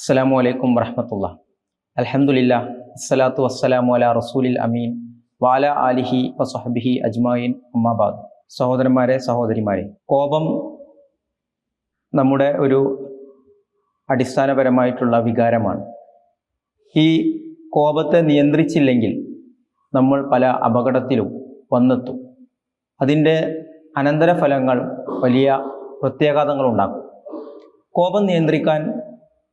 അസ്സലാമു അലൈക്കും വറഹമത്തുള്ള അൽഹംദുലില്ലാ അസ്സലാത്തു വസ്സലാമു അല റസൂലിൽ അമീൻ വാല ആലിഹി വസഹബിഹി അജ്മായിൻ ഉമ്മാബാദ് സഹോദരന്മാരെ സഹോദരിമാരെ കോപം നമ്മുടെ ഒരു അടിസ്ഥാനപരമായിട്ടുള്ള വികാരമാണ്. ഈ കോപത്തെ നിയന്ത്രിച്ചില്ലെങ്കിൽ നമ്മൾ പല അപകടത്തിലും വന്നെത്തും. അതിന്റെ അനന്തരഫലങ്ങൾ വലിയ പ്രത്യാഘാതങ്ങൾ ഉണ്ടാക്കും. കോപം നിയന്ത്രിക്കാൻ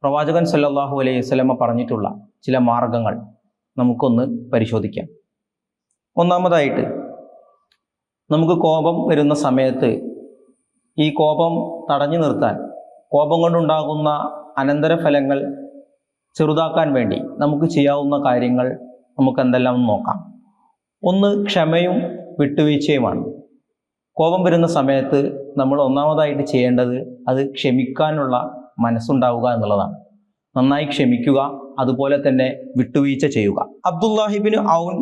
പ്രവാചകൻ സല്ലാഹു അലൈഹി വസല്ലമ പറഞ്ഞിട്ടുള്ള ചില മാർഗങ്ങൾ നമുക്കൊന്ന് പരിശോധിക്കാം. ഒന്നാമതായിട്ട് നമുക്ക് കോപം വരുന്ന സമയത്ത് ഈ കോപം തടഞ്ഞു നിർത്താൻ കോപം കൊണ്ടുണ്ടാകുന്ന അനന്തരഫലങ്ങൾ ചെറുതാക്കാൻ വേണ്ടി നമുക്ക് ചെയ്യാവുന്ന കാര്യങ്ങൾ നമുക്ക് എന്തെല്ലാം നോക്കാം. ഒന്ന് ക്ഷമയും വിട്ടുവീഴ്ചയുമാണ്. കോപം വരുന്ന സമയത്ത് നമ്മൾ ഒന്നാമതായിട്ട് ചെയ്യേണ്ടത് അത് ക്ഷമിക്കാനുള്ള മനസ്സുണ്ടാവുക എന്നുള്ളതാണ്. നന്നായി ക്ഷമിക്കുക അതുപോലെ തന്നെ വിട്ടുവീഴ്ച ചെയ്യുക. അബ്ദുല്ലാഹിബിന് ഔൻ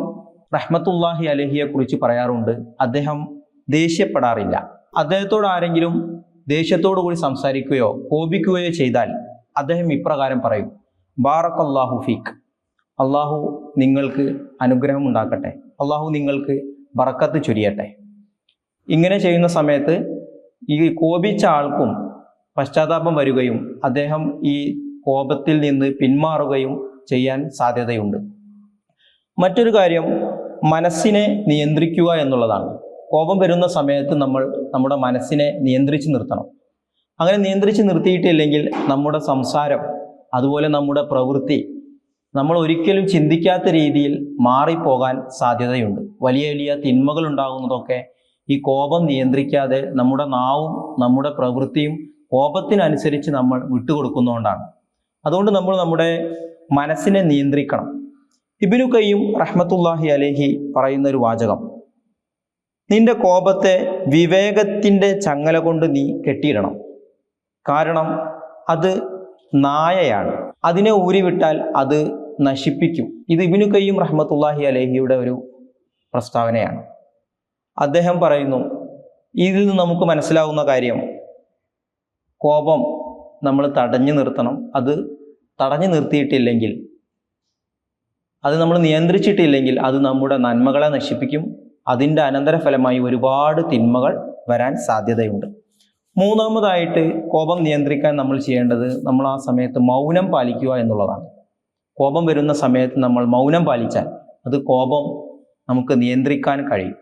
റഹ്മത്തുല്ലാഹി അലഹിയെ കുറിച്ച് പറയാറുണ്ട് അദ്ദേഹം ദേഷ്യപ്പെടാറില്ല. അദ്ദേഹത്തോട് ആരെങ്കിലും ദേഷ്യത്തോടു കൂടി സംസാരിക്കുകയോ കോപിക്കുകയോ ചെയ്താൽ അദ്ദേഹം ഇപ്രകാരം പറയും ബാറക് അള്ളാഹു ഫീഖ് അള്ളാഹു നിങ്ങൾക്ക് അനുഗ്രഹം ഉണ്ടാക്കട്ടെ. അള്ളാഹു നിങ്ങൾക്ക് ബറക്കത്ത് ചൊരിയട്ടെ. ഇങ്ങനെ ചെയ്യുന്ന സമയത്ത് ഈ കോപിച്ച ആൾക്കും പശ്ചാത്താപം വരികയും അദ്ദേഹം ഈ കോപത്തിൽ നിന്ന് പിന്മാറുകയും ചെയ്യാൻ സാധ്യതയുണ്ട്. മറ്റൊരു കാര്യം മനസ്സിനെ നിയന്ത്രിക്കുക എന്നുള്ളതാണ്. കോപം വരുന്ന സമയത്ത് നമ്മൾ നമ്മുടെ മനസ്സിനെ നിയന്ത്രിച്ച് നിർത്തണം. അങ്ങനെ നിയന്ത്രിച്ച് നിർത്തിയിട്ടില്ലെങ്കിൽ നമ്മുടെ സംസാരം അതുപോലെ നമ്മുടെ പ്രവൃത്തി നമ്മൾ ഒരിക്കലും ചിന്തിക്കാത്ത രീതിയിൽ മാറിപ്പോകാൻ സാധ്യതയുണ്ട്. വലിയ വലിയ തിന്മകൾ ഉണ്ടാകുന്നതൊക്കെ ഈ കോപം നിയന്ത്രിക്കാതെ നമ്മുടെ നാവും നമ്മുടെ പ്രവൃത്തിയും കോപത്തിനനുസരിച്ച് നമ്മൾ വിട്ടുകൊടുക്കുന്നതുകൊണ്ടാണ് അതുകൊണ്ട് നമ്മൾ നമ്മുടെ മനസ്സിനെ നിയന്ത്രിക്കണം. ഇബിനു കയ്യും റഹ്മത്തുല്ലാഹി അലേഹി പറയുന്ന ഒരു വാചകം. നിന്റെ കോപത്തെ വിവേകത്തിന്റെ ചങ്ങല കൊണ്ട് നീ കെട്ടിയിടണം. കാരണം അത് നായയാണ്. അതിനെ ഊരിവിട്ടാൽ അത് നശിപ്പിക്കും. ഇത് ഇബിനു കയ്യും റഹ്മത്തുല്ലാഹി അലേഹിയുടെ ഒരു പ്രസ്താവനയാണ്. അദ്ദേഹം പറയുന്നു ഇതിൽ നിന്ന് നമുക്ക് മനസ്സിലാവുന്ന കാര്യം കോപം നമ്മൾ തടഞ്ഞു നിർത്തണം. അത് തടഞ്ഞു നിർത്തിയിട്ടില്ലെങ്കിൽ അത് നമ്മൾ നിയന്ത്രിച്ചിട്ടില്ലെങ്കിൽ അത് നമ്മുടെ നന്മകളെ നശിപ്പിക്കും. അതിന്റെ അനന്തരഫലമായി ഒരുപാട് തിന്മകൾ വരാൻ സാധ്യതയുണ്ട്. മൂന്നാമതായിട്ട് കോപം നിയന്ത്രിക്കാൻ നമ്മൾ ചെയ്യേണ്ടത് നമ്മൾ ആ സമയത്ത് മൗനം പാലിക്കുക എന്നുള്ളതാണ്. കോപം വരുന്ന സമയത്ത് നമ്മൾ മൗനം പാലിച്ചാൽ അത് കോപം നമുക്ക് നിയന്ത്രിക്കാൻ കഴിയും.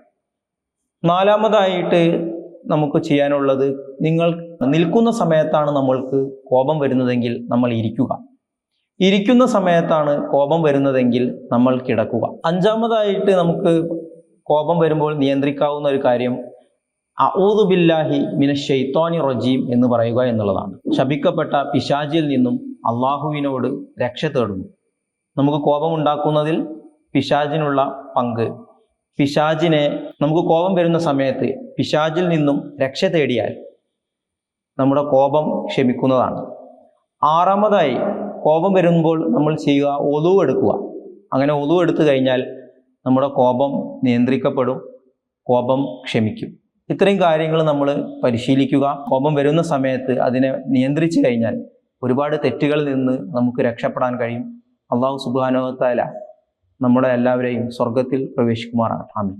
നാലാമതായിട്ട് നമുക്ക് ചെയ്യാനുള്ളത്. നിങ്ങൾ നിൽക്കുന്ന സമയത്താണ് നമ്മൾക്ക് കോപം വരുന്നതെങ്കിൽ നമ്മൾ ഇരിക്കുക. ഇരിക്കുന്ന സമയത്താണ് കോപം വരുന്നതെങ്കിൽ നമ്മൾ കിടക്കുക. അഞ്ചാമതായിട്ട് നമുക്ക് കോപം വരുമ്പോൾ നിയന്ത്രിക്കാവുന്ന ഒരു കാര്യം അഊദുബില്ലാഹി മിന ഷെയ്ത്തോനി റജീം എന്ന് പറയുക എന്നുള്ളതാണ്. ശപിക്കപ്പെട്ട പിശാചിൽ നിന്നും അള്ളാഹുവിനോട് രക്ഷ തേടുന്നു. നമുക്ക് കോപം ഉണ്ടാക്കുന്നതിൽ പിശാചിനുള്ള പങ്ക് പിശാചിനെ നമുക്ക് കോപം വരുന്ന സമയത്ത് പിശാചിൽ നിന്നും രക്ഷ തേടിയാൽ നമ്മുടെ കോപം ക്ഷമിക്കുന്നതാണ്. ആറാമതായി കോപം വരുമ്പോൾ നമ്മൾ ചെയ്യുക ഒതു എടുക്കുക. അങ്ങനെ ഒതു എടുത്തു കഴിഞ്ഞാൽ നമ്മുടെ കോപം നിയന്ത്രിക്കപ്പെടും കോപം ക്ഷമിക്കും. ഇത്രയും കാര്യങ്ങൾ നമ്മൾ പരിശീലിക്കുക. കോപം വരുന്ന സമയത്ത് അതിനെ നിയന്ത്രിച്ചു കഴിഞ്ഞാൽ ഒരുപാട് തെറ്റുകളിൽ നിന്ന് നമുക്ക് രക്ഷപ്പെടാൻ കഴിയും. അള്ളാഹു സുബാനോത്താല നമ്മുടെ എല്ലാവരെയും സ്വർഗത്തിൽ പ്രവേശിക്കുമാറാണ്. ആമീൻ.